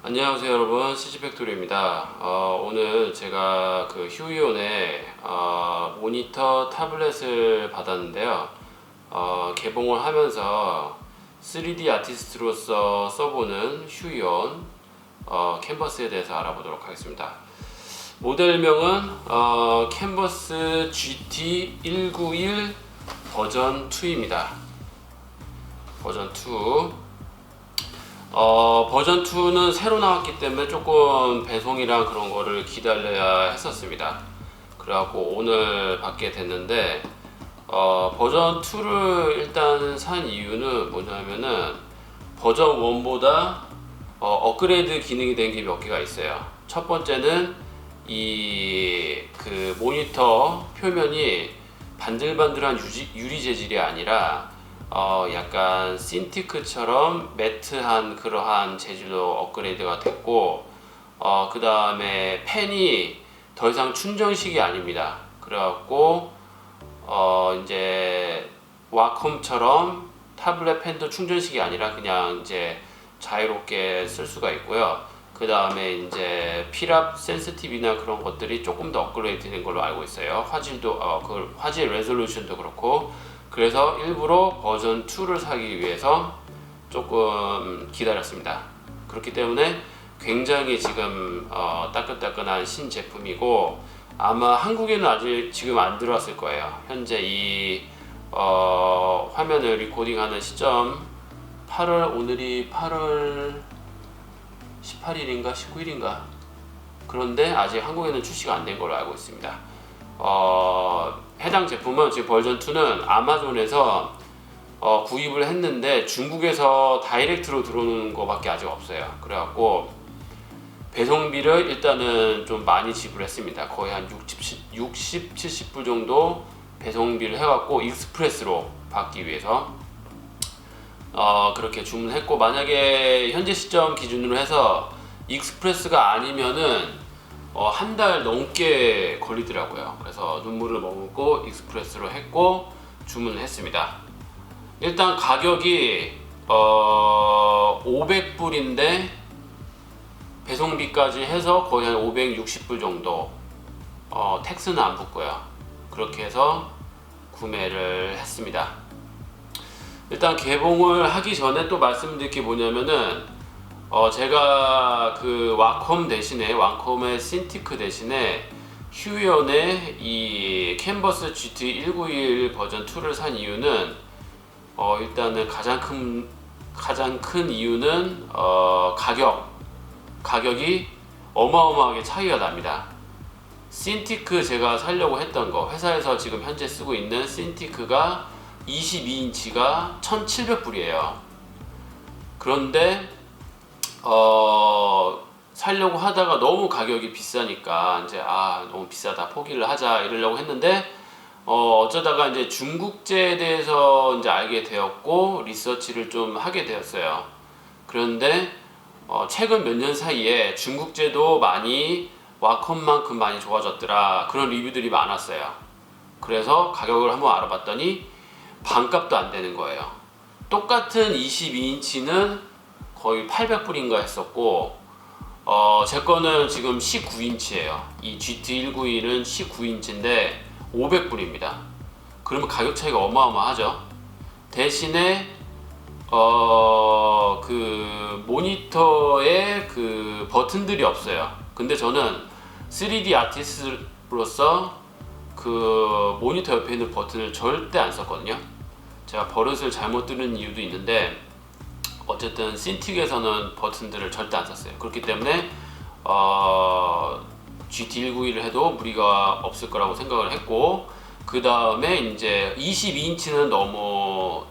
안녕하세요 여러분. CG팩토리입니다. 어, 오늘 제가 그 휴이온의 어, 모니터 타블렛을 받았는데요. 어, 개봉을 하면서 3D 아티스트로서 써보는 휴이온 어, 캔버스에 대해서 알아보도록 하겠습니다. 모델명은 어, 캔버스 GT191 버전 2입니다. 버전 2 어, 버전 2는 새로 나왔기 때문에 조금 배송이랑 그런 거를 기다려야 했었습니다. 그래갖고 오늘 받게 됐는데 어, 버전 2를 일단 산 이유는 뭐냐면은 버전 1보다 어, 업그레이드 기능이 된 게 몇 개가 있어요. 첫 번째는 이 그 모니터 표면이 반들반들한 유지, 유리 재질이 아니라 어 약간 신티크처럼 매트한 그러한 재질로 업그레이드가 됐고 어 그 다음에 펜이 더 이상 충전식이 아닙니다. 그래갖고 어 이제 와콤처럼 타블렛 펜도 충전식이 아니라 그냥 이제 자유롭게 쓸 수가 있고요. 그 다음에 이제 필압 센스티브나 그런 것들이 조금 더 업그레이드 된 걸로 알고 있어요. 화질도 어 그 화질 레졸루션도 그렇고 그래서 일부러 버전 2를 사기 위해서 조금 기다렸습니다. 그렇기 때문에 굉장히 지금 어, 따끈따끈한 신제품이고 아마 한국에는 아직 지금 안 들어왔을 거예요. 현재 이 어, 화면을 리코딩하는 시점 8월 오늘이 8월 18일인가 19일인가 그런데 아직 한국에는 출시가 안 된 걸로 알고 있습니다. 어, 해당 제품은 지금 버전 2는 아마존에서 어, 구입을 했는데 중국에서 다이렉트로 들어오는 거밖에 아직 없어요. 그래갖고 배송비를 일단은 좀 많이 지불했습니다. 거의 한 60, 60 70불 정도 배송비를 해갖고 익스프레스로 받기 위해서 어, 그렇게 주문했고 만약에 현재 시점 기준으로 해서 익스프레스가 아니면은 어, 한 달 넘게 걸리더라고요. 그래서 눈물을 머금고 익스프레스로 했고 주문을 했습니다. 일단 가격이 어, 500불인데 배송비까지 해서 거의 한 560불 정도 어, 텍스는 안 붙고요. 그렇게 해서 구매를 했습니다. 일단 개봉을 하기 전에 또 말씀드릴 게 뭐냐면은 어 제가 그 와콤 대신에 와콤의 신티크 대신에 휴이온의 이 캔버스 GT191 버전 2를 산 이유는 어 일단은 가장 큰 가장 큰 이유는 어 가격 가격이 어마어마하게 차이가 납니다. 신티크 제가 살려고 했던 거 회사에서 지금 현재 쓰고 있는 신티크가 22인치가 1,700불이에요. 그런데 어 살려고 하다가 너무 가격이 비싸니까 이제 아 너무 비싸다 포기를 하자 이러려고 했는데 어 어쩌다가 이제 중국제에 대해서 이제 알게 되었고 리서치를 좀 하게 되었어요. 그런데 어 최근 몇 년 사이에 중국제도 많이 와컴만큼 많이 좋아졌더라 그런 리뷰들이 많았어요. 그래서 가격을 한번 알아봤더니 반값도 안 되는 거예요. 똑같은 22인치는 거의 800불인가 했었고 어, 제 거는 지금 19인치예요. 이 GT191은 19인치인데 500불입니다. 그러면 가격 차이가 어마어마하죠. 대신에 어, 그 모니터에 그 버튼들이 없어요. 근데 저는 3D 아티스트로서 그 모니터 옆에 있는 버튼을 절대 안 썼거든요. 제가 버릇을 잘못 들은 이유도 있는데 어쨌든 신틱에서는 버튼들을 절대 안 썼어요. 그렇기 때문에 어, GT191을 해도 무리가 없을 거라고 생각을 했고 그 다음에 이제 22인치는 너무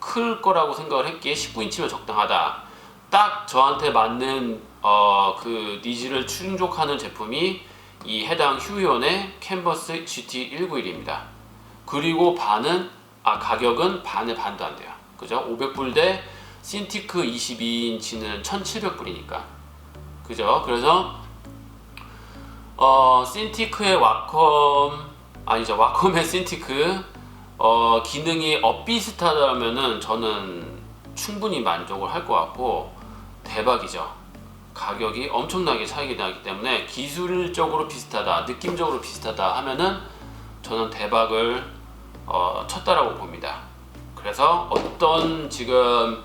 클 거라고 생각을 했기에 19인치면 적당하다. 딱 저한테 맞는 어, 그 니즈를 충족하는 제품이 이 해당 휴이온의 캔버스 GT191입니다. 그리고 반은 아 가격은 반의 반도 안 돼요. 그죠? 500불 대 신티크 22인치는 1,700불이니까. 그죠? 그래서 어, 신티크의 와컴 아니죠. 와컴의 신티크 어, 기능이 엇비슷하다면은 저는 충분히 만족을 할 것 같고 대박이죠. 가격이 엄청나게 차이가 나기 때문에 기술적으로 비슷하다, 느낌적으로 비슷하다 하면은 저는 대박을 어, 쳤다라고 봅니다. 그래서 어떤 지금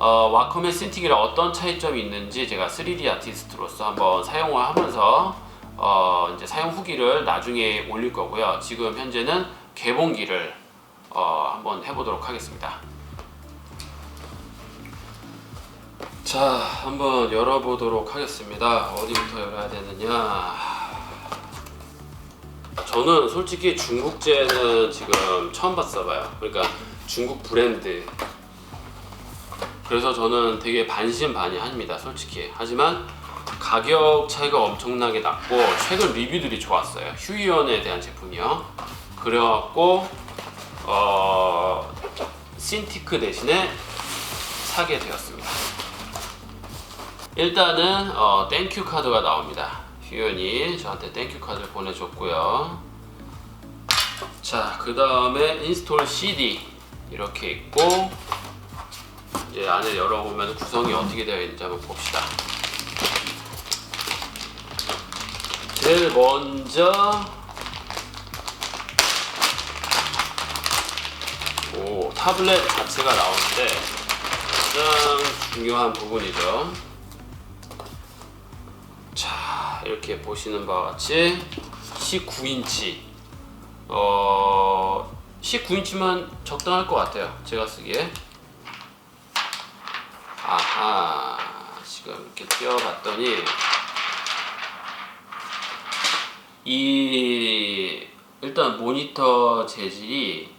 어, 와컴의 신팅이랑 어떤 차이점이 있는지 제가 3D 아티스트로서 한번 사용을 하면서 어, 이제 사용 후기를 나중에 올릴 거고요. 지금 현재는 개봉기를 어, 한번 해보도록 하겠습니다. 자, 한번 열어보도록 하겠습니다. 어디부터 열어야 되느냐? 저는 솔직히 중국제는 지금 처음 봤어봐요. 그러니까 중국 브랜드. 그래서 저는 되게 반신반의합니다, 솔직히. 하지만 가격 차이가 엄청나게 났고 최근 리뷰들이 좋았어요. 휴이온에 대한 제품이요. 그래갖고 어, 신티크 대신에 사게 되었습니다. 일단은 어, 땡큐 카드가 나옵니다. 휴연이 저한테 땡큐 카드를 보내줬고요. 자, 그 다음에 인스톨 CD 이렇게 있고 이제 안에 열어보면 구성이 어떻게 되어 있는지 한번 봅시다. 제일 먼저 오 타블렛 자체가 나오는데 가장 중요한 부분이죠. 자 이렇게 보시는 바와 같이 19인치 어 19인치만 적당할 것 같아요. 제가 쓰기에 아하 지금 이렇게 띄워봤더니 이 일단 모니터 재질이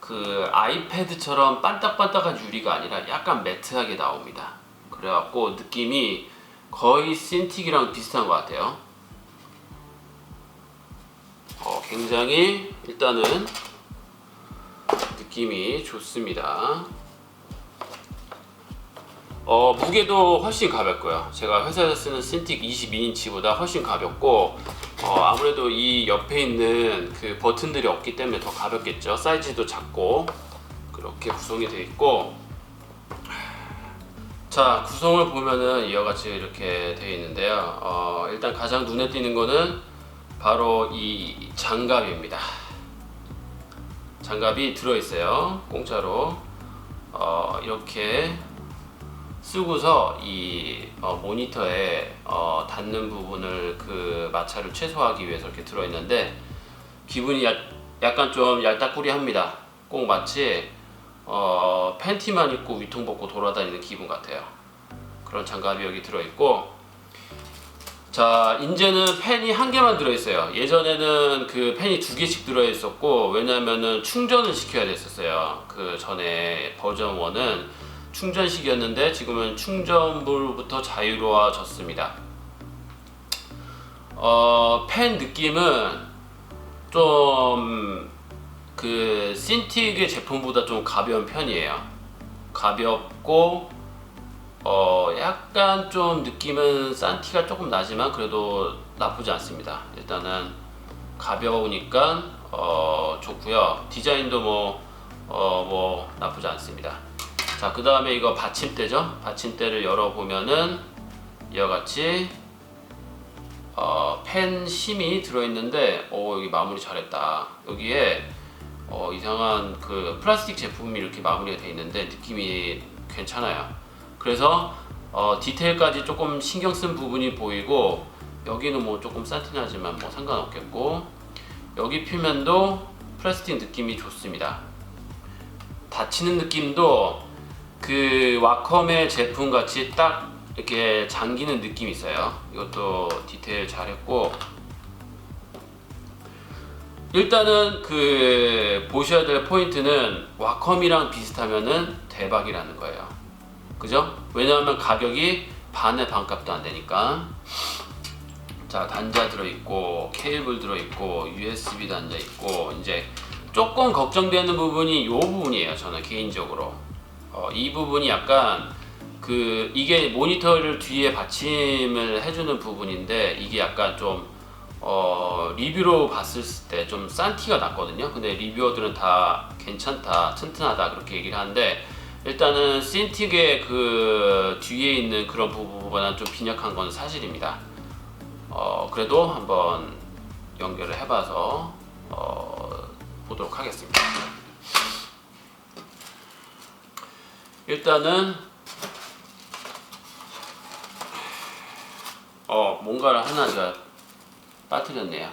그 아이패드처럼 반딱반딱한 유리가 아니라 약간 매트하게 나옵니다. 그래갖고 느낌이 거의 신틱이랑 비슷한 것 같아요. 어, 굉장히 일단은 느낌이 좋습니다. 어, 무게도 훨씬 가볍고요. 제가 회사에서 쓰는 신틱 22인치보다 훨씬 가볍고 어, 아무래도 이 옆에 있는 그 버튼들이 없기 때문에 더 가볍겠죠. 사이즈도 작고 그렇게 구성이 되어 있고 자 구성을 보면은 이와 같이 이렇게 되어 있는데요. 어, 일단 가장 눈에 띄는 거는 바로 이 장갑입니다. 장갑이 들어 있어요. 공짜로 어, 이렇게 쓰고서 이 어, 모니터에 어, 닿는 부분을 그 마찰을 최소화하기 위해서 이렇게 들어 있는데 기분이 야, 약간 좀 얄딱구리합니다. 꼭 마치 어, 팬티만 입고 위통 벗고 돌아다니는 기분 같아요. 그런 장갑이 여기 들어 있고 자 이제는 펜이 한 개만 들어 있어요. 예전에는 그 펜이 두 개씩 들어 있었고 왜냐면은 충전을 시켜야 됐었어요. 그 전에 버전 1은 충전식이었는데 지금은 충전부부터 자유로워졌습니다. 어, 펜 느낌은 좀 그 신틱의 제품보다 좀 가벼운 편이에요. 가볍고 어 약간 좀 느낌은 산티가 조금 나지만 그래도 나쁘지 않습니다. 일단은 가벼우니까 어 좋고요. 디자인도 뭐 어, 뭐 나쁘지 않습니다. 자, 그 다음에 이거 받침대죠? 받침대를 열어보면은 이와 같이 어, 펜 심이 들어있는데 오 여기 마무리 잘했다. 여기에 어, 이상한 그 플라스틱 제품이 이렇게 마무리가 되어 있는데 느낌이 괜찮아요. 그래서 어, 디테일까지 조금 신경 쓴 부분이 보이고 여기는 뭐 조금 산티나지만 뭐 상관없겠고 여기 표면도 플라스틱 느낌이 좋습니다. 닫히는 느낌도 그 와컴의 제품 같이 딱 이렇게 잠기는 느낌이 있어요. 이것도 디테일 잘했고 일단은 그 보셔야 될 포인트는 와컴이랑 비슷하면은 대박이라는 거예요. 그죠? 왜냐하면 가격이 반의 반값도 안 되니까. 자 단자 들어있고 케이블 들어있고 USB 단자 있고 이제 조금 걱정되는 부분이 이 부분이에요. 저는 개인적으로 어, 이 부분이 약간 그 이게 모니터를 뒤에 받침을 해주는 부분인데 이게 약간 좀 어, 리뷰로 봤을 때 좀 싼 티가 났거든요. 근데 리뷰어들은 다 괜찮다, 튼튼하다 그렇게 얘기를 하는데 일단은 신틱의 그 뒤에 있는 그런 부분보다는 좀 빈약한 건 사실입니다. 어, 그래도 한번 연결을 해봐서 어, 보도록 하겠습니다. 일단은 어 뭔가를 하나 제가 빠뜨렸네요.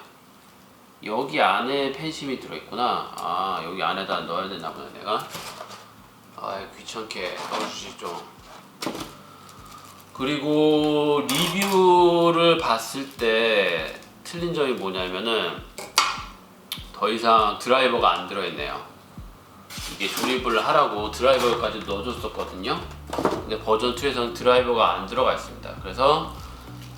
여기 안에 펜심이 들어있구나. 아 여기 안에다 넣어야 되나 보네 내가. 아 귀찮게 넣어주시죠. 그리고 리뷰를 봤을 때 틀린 점이 뭐냐면은 더 이상 드라이버가 안 들어있네요. 이게 조립을 하라고 드라이버까지 넣어줬었거든요. 근데 버전 2에서는 드라이버가 안 들어가 있습니다. 그래서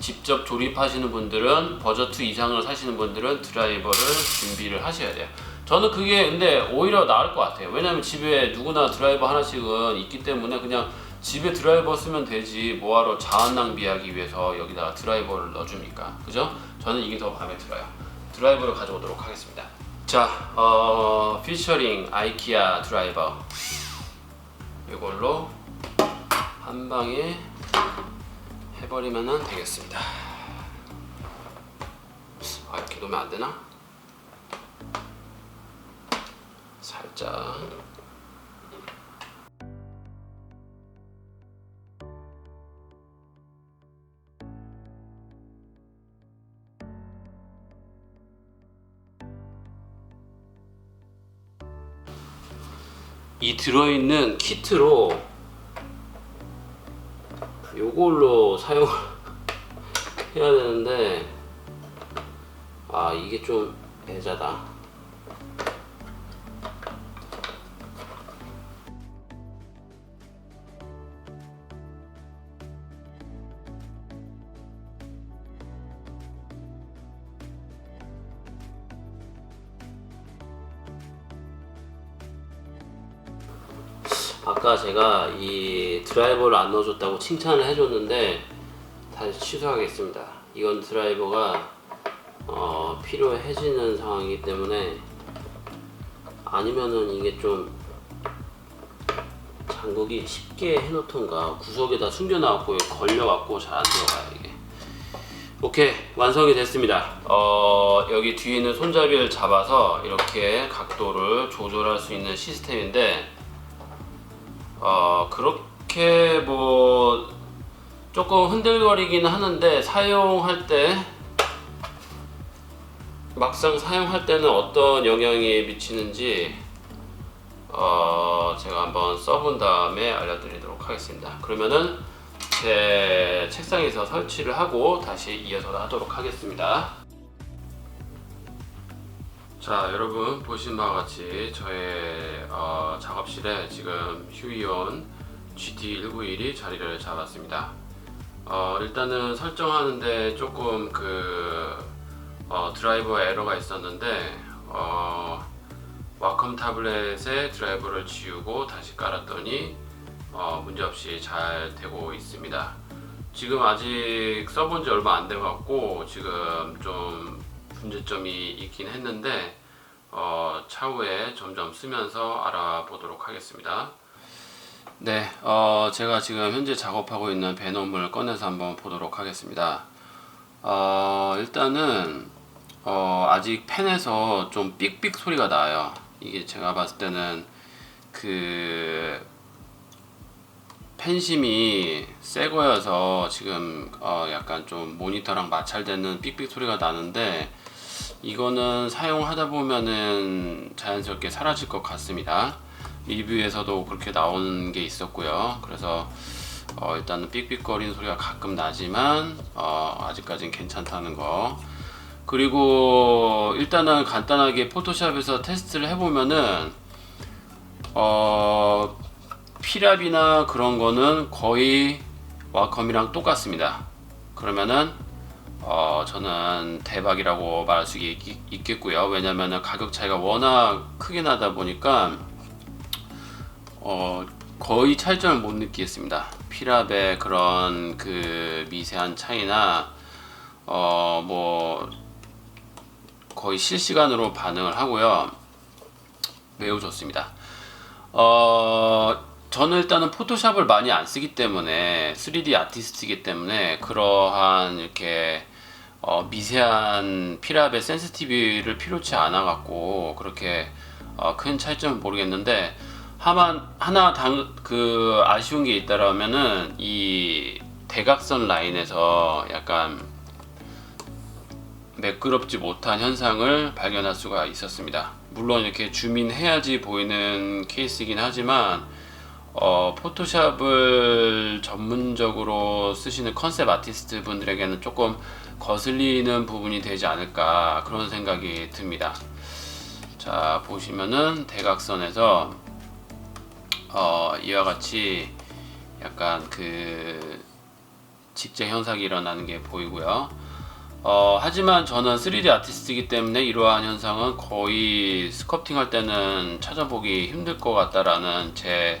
직접 조립하시는 분들은 버전 2 이상을 사시는 분들은 드라이버를 준비를 하셔야 돼요. 저는 그게 근데 오히려 나을 것 같아요. 왜냐면 집에 누구나 드라이버 하나씩은 있기 때문에 그냥 집에 드라이버 쓰면 되지 뭐하러 자원 낭비하기 위해서 여기다가 드라이버를 넣어줍니까? 그죠? 저는 이게 더 마음에 들어요. 드라이버를 가져오도록 하겠습니다. 자, 어, 피처링 아이키아 드라이버 이걸로 한 방에 해버리면 되겠습니다. 아, 이렇게 놓으면 안 되나? 살짝. 이 들어있는 키트로 요걸로 사용을 해야 되는데 아 이게 좀 애자다 드라이버를 안 넣어줬다고 칭찬을 해줬는데 다시 취소하겠습니다. 이건 드라이버가 어, 필요해지는 상황이기 때문에 아니면은 이게 좀 장국이 쉽게 해놓던가 구석에다 숨겨놔갖고 걸려갖고 잘 안 들어가요 이게. 오케이 완성이 됐습니다. 어, 여기 뒤에 있는 손잡이를 잡아서 이렇게 각도를 조절할 수 있는 시스템인데 어 그렇게 뭐 조금 흔들거리긴 하는데 사용할 때 막상 사용할 때는 어떤 영향이 미치는지 어 제가 한번 써본 다음에 알려드리도록 하겠습니다. 그러면은 제 책상에서 설치를 하고 다시 이어서 하도록 하겠습니다. 자 여러분 보신 바와 같이 저의 어, 작업실에 지금 휴이온 GT191이 자리를 잡았습니다. 어, 일단은 설정하는데 조금 그 어, 드라이버 에러가 있었는데 어, 와컴 타블렛에 드라이버를 지우고 다시 깔았더니 어, 문제없이 잘 되고 있습니다. 지금 아직 써본 지 얼마 안 돼갖고 지금 좀 문제점이 있긴 했는데 어, 차후에 점점 쓰면서 알아보도록 하겠습니다. 네, 어, 제가 지금 현재 작업하고 있는 베놈을 꺼내서 한번 보도록 하겠습니다. 어, 일단은 어, 아직 펜에서 좀 삑삑 소리가 나요. 이게 제가 봤을 때는 그 펜심이 새 거여서 지금 어 약간 좀 모니터랑 마찰되는 삑삑 소리가 나는데 이거는 사용하다 보면은 자연스럽게 사라질 것 같습니다. 리뷰에서도 그렇게 나오는 게 있었고요. 그래서 어 일단은 삑삑거리는 소리가 가끔 나지만 어 아직까진 괜찮다는 거. 그리고 일단은 간단하게 포토샵에서 테스트를 해보면은 어 피랍이나 그런 거는 거의 와컴이랑 똑같습니다. 그러면은 어 저는 대박이라고 말할 수 있, 있겠고요. 왜냐면은 가격 차이가 워낙 크게 나다 보니까 어 거의 차이점을 못 느끼겠습니다. 피랍의 그런 그 미세한 차이나 어 뭐 거의 실시간으로 반응을 하고요. 매우 좋습니다. 어 저는 일단은 포토샵을 많이 안 쓰기 때문에 3D 아티스트이기 때문에 그러한 이렇게 어, 미세한 피랍의 센스티비를 필요치 않아 갖고 그렇게 어, 큰 차이점은 모르겠는데 하만 하나 당, 그 아쉬운 게 있다라면은 이 대각선 라인에서 약간 매끄럽지 못한 현상을 발견할 수가 있었습니다. 물론 이렇게 줌인해야지 보이는 케이스이긴 하지만 어, 포토샵을 전문적으로 쓰시는 컨셉 아티스트 분들에게는 조금 거슬리는 부분이 되지 않을까 그런 생각이 듭니다. 자 보시면은 대각선에서 어, 이와 같이 약간 그 직제 현상이 일어나는 게 보이고요. 어, 하지만 저는 3D 아티스트이기 때문에 이러한 현상은 거의 스커팅 할 때는 찾아보기 힘들 것 같다라는 제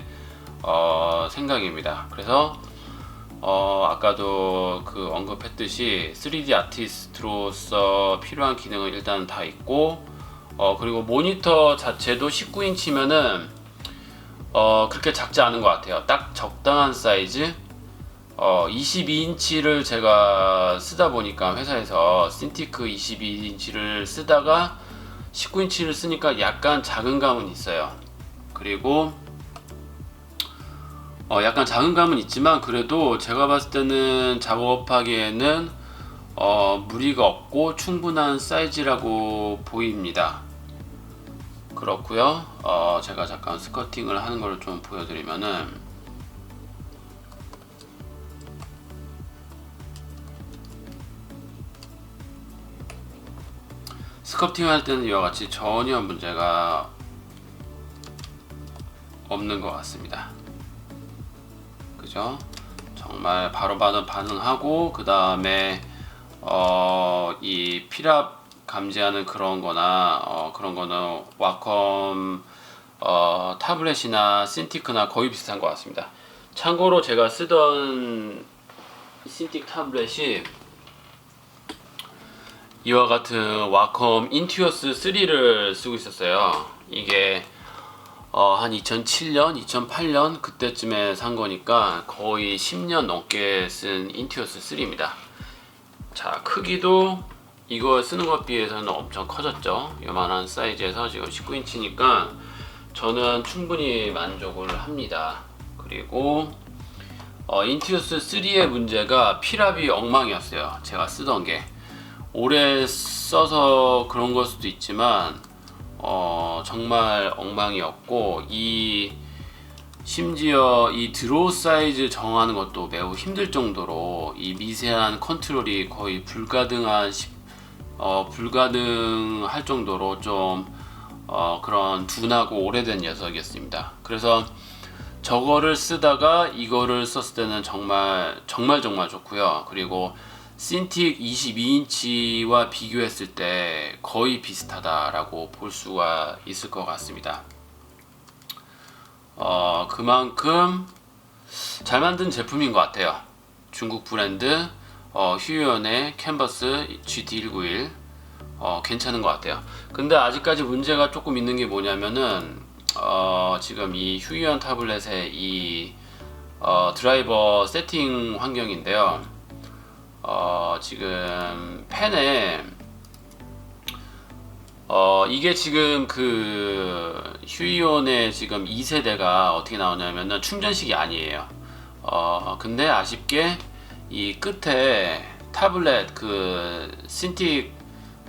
어, 생각입니다. 그래서 어, 아까도 그 언급했듯이 3D 아티스트로서 필요한 기능은 일단 다 있고 어, 그리고 모니터 자체도 19인치면은 어, 그렇게 작지 않은 것 같아요. 딱 적당한 사이즈. 어, 22인치를 제가 쓰다 보니까 회사에서 신티크 22인치를 쓰다가 19인치를 쓰니까 약간 작은 감은 있어요. 그리고 어, 약간 작은 감은 있지만 그래도 제가 봤을 때는 작업하기에는 어, 무리가 없고 충분한 사이즈라고 보입니다. 그렇고요. 어, 제가 잠깐 스커팅을 하는 걸 좀 보여드리면은 스커팅 할 때는 이와 같이 전혀 문제가 없는 것 같습니다. 그죠? 정말 바로바로 반응하고 그 다음에 어, 이 피랍 감지하는 그런 거나 어, 그런 거는 와컴 어, 타블렛이나 신티크나 거의 비슷한 것 같습니다. 참고로 제가 쓰던 신틱 타블렛이 이와 같은 와컴 인투어스 3를 쓰고 있었어요. 이게 어, 한 2007년, 2008년 그때쯤에 산 거니까 거의 10년 넘게 쓴 인투어스 3입니다. 자, 크기도 이거 쓰는 것 비해서는 엄청 커졌죠. 요만한 사이즈에서 지금 19인치니까 저는 충분히 만족을 합니다. 그리고 어, 인투어스 3의 문제가 피랍이 엉망이었어요. 제가 쓰던 게. 오래 써서 그런 걸 수도 있지만 어, 정말 엉망이었고 이 심지어 이 드로우 사이즈 정하는 것도 매우 힘들 정도로 이 미세한 컨트롤이 거의 불가능한 시- 어, 불가능할 정도로 좀 어, 그런 둔하고 오래된 녀석이었습니다. 그래서 저거를 쓰다가 이거를 썼을 때는 정말 정말 정말 좋고요. 그리고 신틱 22인치와 비교했을 때 거의 비슷하다라고 볼 수가 있을 것 같습니다. 어, 그만큼 잘 만든 제품인 것 같아요. 중국 브랜드 어, 휴연의 캔버스 GT191 어, 괜찮은 것 같아요. 근데 아직까지 문제가 조금 있는 게 뭐냐면은 어, 지금 이 휴이언 타블렛의 이 어, 드라이버 세팅 환경인데요. 어, 지금 펜에 어, 이게 지금 그 휴이온의 지금 2세대가 어떻게 나오냐면은 충전식이 아니에요. 어, 근데 아쉽게 이 끝에 타블렛 그 신틱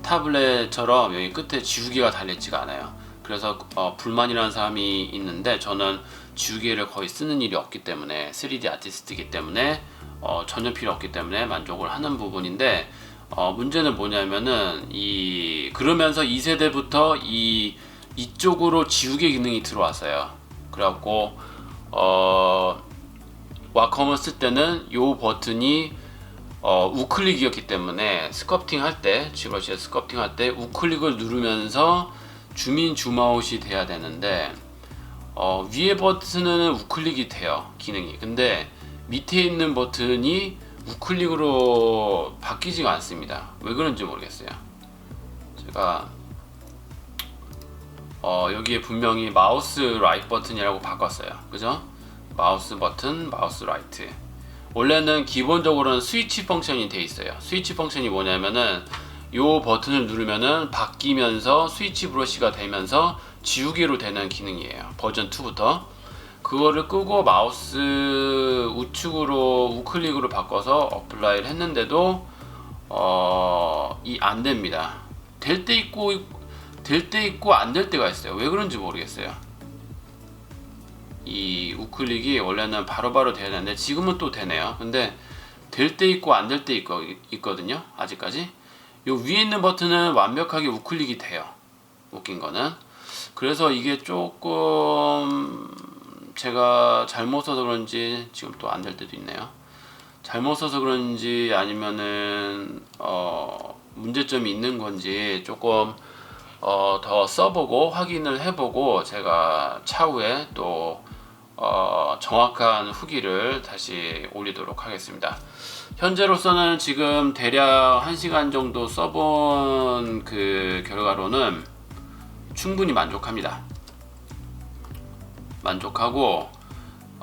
타블렛처럼 여기 끝에 지우개가 달려있지가 않아요. 그래서 어, 불만이라는 사람이 있는데 저는 지우개를 거의 쓰는 일이 없기 때문에 3D 아티스트이기 때문에 어, 전혀 필요 없기 때문에 만족을 하는 부분인데 어, 문제는 뭐냐면은 이 그러면서 2세대부터 이 이쪽으로 지우개 기능이 들어왔어요. 그래갖고 어, 와컴을 쓸 때는 요 버튼이 어, 우클릭이었기 때문에 스커팅 할 때, 지브러시에 스커팅 할 때 우클릭을 누르면서 주민 줌아웃이 돼야 되는데 어, 위에 버튼은 우클릭이 돼요 기능이. 근데 밑에 있는 버튼이 우클릭으로 바뀌지가 않습니다. 왜 그런지 모르겠어요. 제가 어, 여기에 분명히 마우스 라이트 버튼이라고 바꿨어요. 그죠? 마우스 버튼, 마우스 라이트. 원래는 기본적으로는 스위치 펑션이 돼 있어요. 스위치 펑션이 뭐냐면은 요 버튼을 누르면은 바뀌면서 스위치 브러쉬가 되면서 지우개로 되는 기능이에요. 버전 2부터. 그거를 끄고 마우스 우측으로 우클릭으로 바꿔서 어플라이를 했는데도 어, 이 안 됩니다. 될 때 있고 될 때 있고 안 될 때가 있어요. 왜 그런지 모르겠어요. 이 우클릭이 원래는 바로바로 돼야 되는데 지금은 또 되네요. 근데 될 때 있고 안 될 때 있거, 있거든요. 아직까지. 요 위에 있는 버튼은 완벽하게 우클릭이 돼요. 웃긴 거는. 그래서 이게 조금 제가 잘못 써서 그런지 지금 또 안 될 때도 있네요. 잘못 써서 그런지 아니면은 어 문제점이 있는 건지 조금 어 더 써보고 확인을 해보고 제가 차후에 또 어, 정확한 후기를 다시 올리도록 하겠습니다. 현재로서는 지금 대략 1시간 정도 써본 그 결과로는 충분히 만족합니다. 만족하고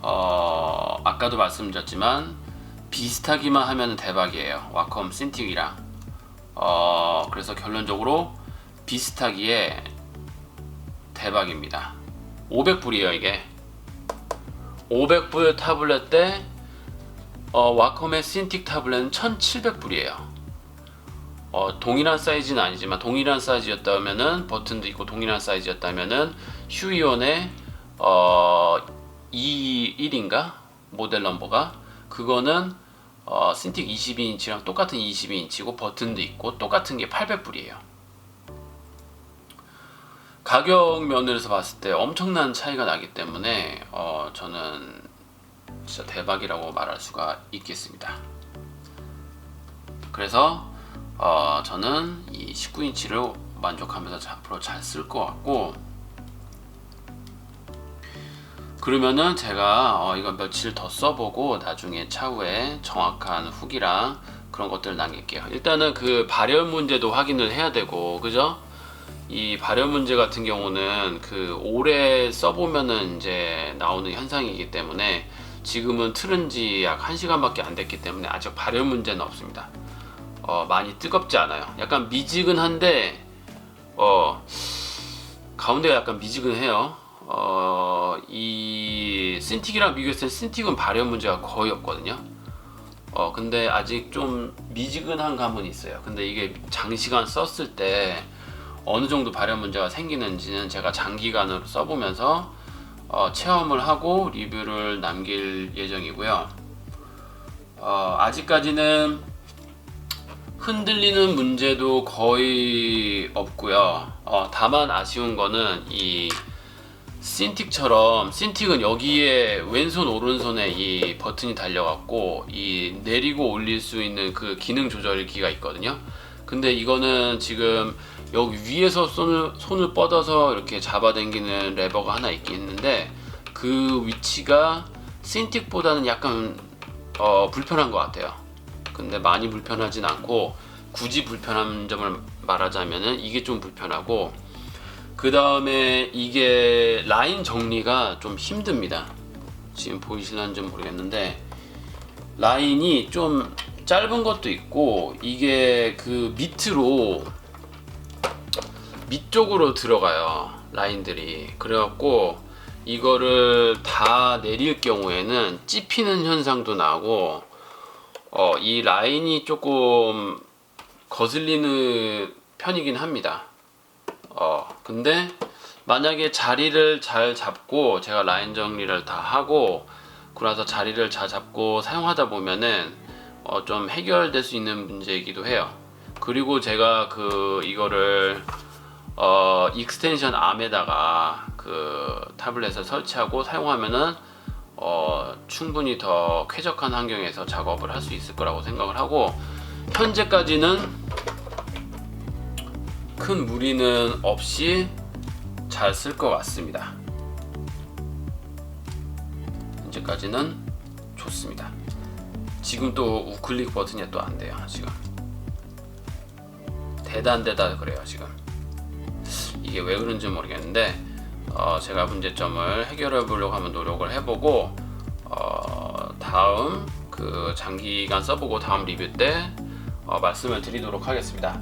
어, 아까도 말씀드렸지만 비슷하기만 하면 대박이에요. 와컴 신틱이랑 어, 그래서 결론적으로 비슷하기에 대박입니다. 500불이에요 이게 500불 타블렛 때 어, 와컴의 신틱 타블렛은 1700불이에요. 어, 동일한 사이즈는 아니지만 동일한 사이즈였다면은 버튼도 있고 동일한 사이즈였다면은 휴이온의 어, 21인가 모델 넘버가 그거는 어, 신틱 22인치랑 똑같은 22인치고 버튼도 있고 똑같은 게 800불이에요. 가격 면에서 봤을 때 엄청난 차이가 나기 때문에 어, 저는 진짜 대박이라고 말할 수가 있겠습니다. 그래서 어, 저는 이 19인치를 만족하면서 앞으로 잘 쓸 것 같고 그러면은 제가 어, 이거 며칠 더 써보고 나중에 차후에 정확한 후기랑 그런 것들을 남길게요. 일단은 그 발열 문제도 확인을 해야 되고 그죠? 이 발열 문제 같은 경우는 그 오래 써보면은 이제 나오는 현상이기 때문에 지금은 틀은 지 약 1시간밖에 안 됐기 때문에 아직 발열 문제는 없습니다. 어, 많이 뜨겁지 않아요. 약간 미지근한데 어, 가운데가 약간 미지근해요. 어, 이 신틱이랑 비교했을 때 신틱은 발열 문제가 거의 없거든요. 어, 근데 아직 좀 미지근한 감은 있어요. 근데 이게 장시간 썼을 때 어느 정도 발열 문제가 생기는지는 제가 장기간으로 써보면서 어, 체험을 하고 리뷰를 남길 예정이고요. 어, 아직까지는 흔들리는 문제도 거의 없고요. 어, 다만 아쉬운 거는 이 신틱처럼 신틱은 여기에 왼손 오른손에 이 버튼이 달려갖고 이 내리고 올릴 수 있는 그 기능 조절기가 있거든요. 근데 이거는 지금 여기 위에서 손을 손을 뻗어서 이렇게 잡아당기는 레버가 하나 있긴 있는데 그 위치가 신틱보다는 약간 어, 불편한 것 같아요. 근데 많이 불편하진 않고 굳이 불편한 점을 말하자면은 이게 좀 불편하고 그 다음에 이게 라인 정리가 좀 힘듭니다. 지금 보이실런지 모르겠는데 라인이 좀 짧은 것도 있고 이게 그 밑으로 밑쪽으로 들어가요 라인들이 그래갖고 이거를 다 내릴 경우에는 찝히는 현상도 나고 어, 이 라인이 조금 거슬리는 편이긴 합니다. 어, 근데 만약에 자리를 잘 잡고 제가 라인 정리를 다 하고 그러서 자리를 잘 잡고 사용하다 보면은 어, 좀 해결될 수 있는 문제이기도 해요. 그리고 제가 그 이거를 어, 익스텐션 암에다가 그 타블렛을 설치하고 사용하면은 어, 충분히 더 쾌적한 환경에서 작업을 할 수 있을 거라고 생각을 하고 현재까지는 큰 무리는 없이 잘 쓸 것 같습니다. 현재까지는 좋습니다. 지금 또 우클릭 버튼이 또 안 돼요. 지금 대단대다 그래요. 지금 이게 왜 그런지 모르겠는데 어, 제가 문제점을 해결해 보려고 한번 노력을 해보고 어, 다음 그 장기간 써보고 다음 리뷰 때 어, 말씀을 드리도록 하겠습니다.